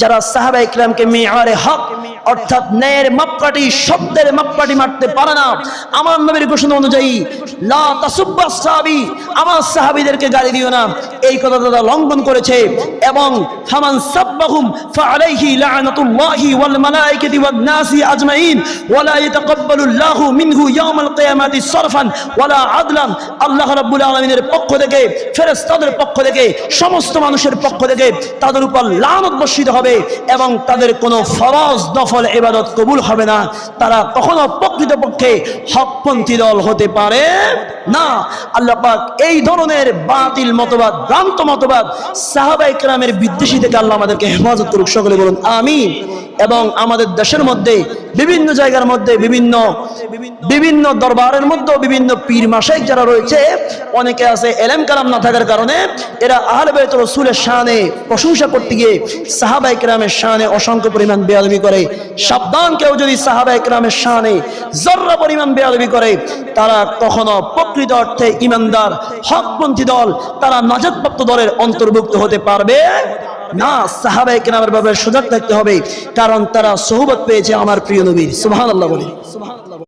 যারা সাহাবা ইকলামকে মেয়ারে হক, অর্থাৎ ন্যায়ের মাপকাঠি, শব্দের মাপকাঠি মারতে পারে না। আমার নবীর ঘোষণা অনুযায়ী, লা আমার সাহাবিদেরকে গালি দিও না। এই কথা তারা লঙ্ঘন করেছে এবং ফামান সাব্বাহুম ফাআলাইহি লা'নাতুল্লাহি ওয়াল মালাইকাতি ওয়ান নাসি আজমাইন ওয়ালা ইয়াতাকাব্বালু আল্লাহু মিনহু ইয়াওমাল কিয়ামাতি সরফান ওয়ালা আদলান। আল্লাহ রাব্বুল আলামিনের পক্ষ থেকে, ফেরেশতাদের পক্ষ থেকে, সমস্ত মানুষের পক্ষ থেকে তাদের উপর লানত বর্ষিত হবে এবং তাদের কোনো ফরজ নফল ইবাদত কবুল হবে না। তারা কখনো প্রকৃতপক্ষে হকপন্থী দল হতে পারে না। আল্লাহ পাক এই ধরনের বাতিল মতবাদ ভ্রান্ত মতবাদ সাহাবা ইকরামের বিদ্বেষী থেকে আল্লাহ আমাদেরকে হেফাজত করুক, সকলে বলুন আমিন। এবং আমাদের দেশের মধ্যে, বিভিন্ন জায়গার মধ্যে, বিভিন্ন বিভিন্ন দরবারের মধ্যে বিভিন্ন পীর মাসাইক যারা রয়েছে, অনেকে আছে এলেম কালাম না থাকার কারণে, এরা আহলে বাইত রসুলের শানে প্রশংসা করতে গিয়ে সাহাবা ইকরামের শানে অসংখ্য পরিমাণ বেয়াদবি করে। সাবধান কেউ যদি সাহাবা ইকরামের শানে জর্রা পরিমাণ বেয়াদবি করে, তারা কখনো প্রকৃত অর্থে ইমানদার, হকপন্থী দল, তারা নাজাদপ্রাপ্ত দলের অন্তর্ভুক্ত হতে পারবে? না সাহাবাই কেনার ব্যাপারে সুযোগ থাকতে হবে, কারণ তারা সহবত পেয়েছে আমার প্রিয় নবীর সুবহানাল্লাহ বলি। সুবহানাল্লাহ